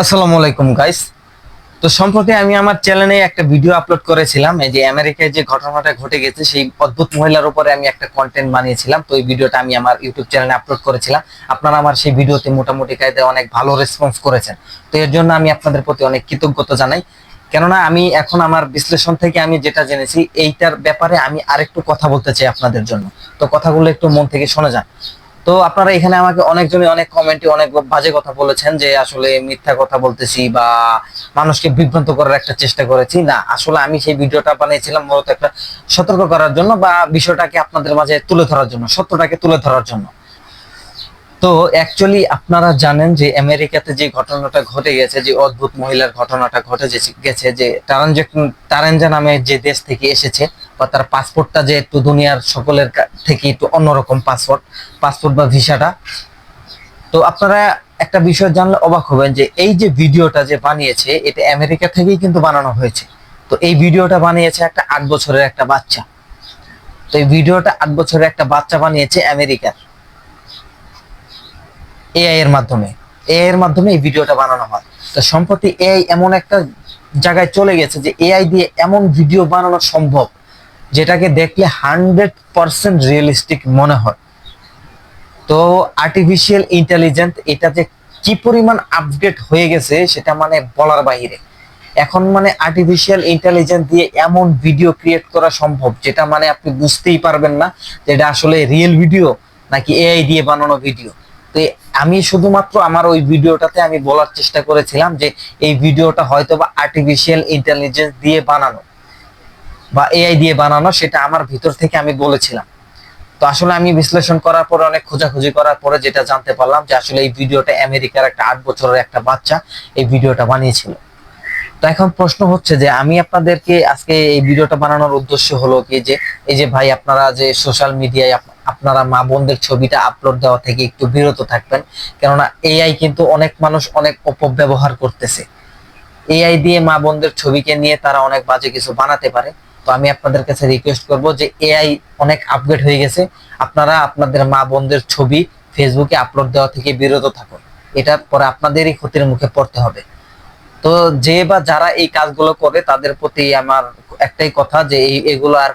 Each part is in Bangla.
আসসালামু আলাইকুম গাইস তো সম্প্রতি আমি আমার চ্যানেলে একটা ভিডিও আপলোড করেছিলাম। এই যে আমেরিকায় যে ঘটনাটা ঘটে গেছে, সেই অদ্ভুত মহিলার উপরে আমি একটা কন্টেন্ট বানিয়েছিলাম। তো এই ভিডিওটা আমি আমার ইউটিউব চ্যানেলে আপলোড করেছিলাম। আপনারা আমার সেই ভিডিওতে মোটামুটি কায়দায় অনেক ভালো রেসপন্স করেছেন। তো এর জন্য আমি আপনাদের প্রতি অনেক কৃতজ্ঞতা জানাই। কেননা আমি এখন আমার বিশ্লেষণ থেকে আমি যেটা জেনেছি, এইটার ব্যাপারে আমি আরেকটু কথা বলতে চাই আপনাদের জন্য। তো কথাগুলো একটু মন থেকে শোনা যান তো আপনারা এখানে আমাকে অনেকজনই অনেক কমেন্টে অনেক বাজে কথা বলেছেন যে আসলে মিথ্যা কথা বলতেছি বা মানুষকে বিভ্রান্ত করার একটা চেষ্টা করেছি। না, আসলে আমি সেই ভিডিওটা বানিয়েছিলাম মূলত একটা সতর্ক করার জন্য বা বিষয়টাকে আপনাদের মাঝে তুলে ধরার জন্য, সত্যটাকে তুলে ধরার জন্য। তো অ্যাকচুয়ালি আপনারা জানেন যে আমেরিকাতে যে ঘটনাটা ঘটে গেছে, যে অদ্ভুত মহিলার ঘটনাটা ঘটে গেছে, যে টারানজা নামে যে দেশ থেকে এসেছে বা তার পাসপোর্টটা যে একটু দুনিয়ার সকলের থেকে একটু অন্যরকম পাসপোর্ট পাসপোর্ট বা ভিসাটা। তো আপনারা একটা বিষয় জানলে অবাক হবেন যে এই যে ভিডিওটা যে বানিয়েছে, এটা আমেরিকা থেকেই কিন্তু বানানো হয়েছে। তো এই ভিডিওটা বানিয়েছে একটা আট বছরের একটা বাচ্চা। তো এই ভিডিওটা আট বছরের একটা বাচ্চা বানিয়েছে আমেরিকার। এআই এর মাধ্যমে। এআই এর মাধ্যমে এই ভিডিওটা বানানো হয়। তো সম্প্রতি এআই এমন একটা জায়গায় চলে গেছে যে এআই দিয়ে এমন ভিডিও বানানো সম্ভব। যেটাকে দেখলে হান্ড্রেড পার্সেন্ট রিয়েলিস্টিক মনে হয়। তো আর্টিফিশিয়াল ইন্টেলিজেন্স এটা যে কি পরিমাণ আপডেট হয়ে গেছে সেটা মানে বলার বাইরে। এখন মানে আর্টিফিশিয়াল ইন্টেলিজেন্স দিয়ে এমন ভিডিও ক্রিয়েট করা সম্ভব, যেটা মানে আপনি বুঝতেই পারবেন না যে এটা আসলে রিয়েল ভিডিও নাকি এআই দিয়ে বানানো ভিডিও তো আমি শুধুমাত্র আমার ওই ভিডিওটাতে আমি বলার চেষ্টা করেছিলাম যে এই ভিডিওটা হয়তো বা আর্টিফিশিয়াল ইন্টেলিজেন্স দিয়ে বানানো। বা এআই দিয়ে বানানো, সেটা আমার ভিতর থেকে আমি বলেছিলাম। তো আসলে আমি বিশ্লেষণ করার পরে, অনেক খোঁজাখুঁজি করার পরে যেটা জানতে পারলাম যে আসলে এই ভিডিওটা আমেরিকার একটা আট বছরের একটা বাচ্চা এই ভিডিওটা বানিয়েছিল। তো এখন প্রশ্ন হচ্ছে যে, আমি আপনাদেরকে আজকে এই ভিডিওটা বানানোর উদ্দেশ্য হলো কি যে, এই যে ভাই আপনারা যে সোশ্যাল মিডিয়ায় আপনারা মা বোনদের ছবিটা আপলোড দেওয়া থেকে একটু বিরত থাকবেন। কেননা এআই কিন্তু অনেক মানুষ অনেক অপব্যবহার করতেছে। এআই দিয়ে মা বোনদের ছবিকে নিয়ে তারা অনেক বাজে কিছু বানাতে পারে। তো আমি আপনাদের কাছে রিকোয়েস্ট করব যে এআই অনেক আপগ্রেড হয়ে গেছে। আপনারা আপনাদের মা বোনদের ছবি ফেসবুকে আপলোড দেওয়া থেকে বিরত থাকুন। এটার পরে আপনাদেরই ক্ষতির মুখে পড়তে হবে। তো যে বা যারা এই কাজগুলো করে, তাদের প্রতি আমার একটাই কথা যে এগুলো আর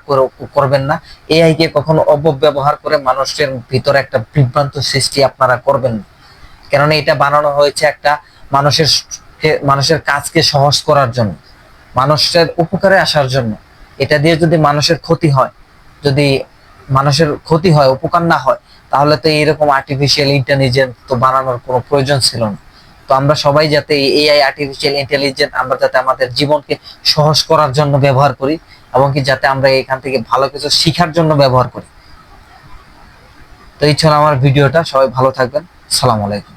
করবেন না। এআই কে কখনো অপব্যবহার করে মানুষের ভিতরে একটা বিভ্রান্ত সৃষ্টি আপনারা করবেন না। কেননা এটা বানানো হয়েছে একটা মানুষের মানুষের কাজকে সহজ করার জন্য, মানুষের উপকারে আসার জন্য। এটা দিয়ে যদি মানুষের ক্ষতি হয়, যদি মানুষের ক্ষতি হয়, উপকার না হয়, তাহলে তো এইরকম আর্টিফিশিয়াল ইন্টেলিজেন্স তো বানানোর কোনো প্রয়োজন ছিল না। তো আমরা সবাই যাতে এআই আর্টিফিশিয়াল ইন্টেলিজেন্স আমরা যাতে আমাদের জীবনকে সহজ করার জন্য ব্যবহার করি এবং কি যাতে আমরা এখান থেকে ভালো কিছু শিখার জন্য ব্যবহার করি। তো এই ছিল আমার ভিডিওটা, সবাই ভালো থাকবেন। সালাম আলাইকুম।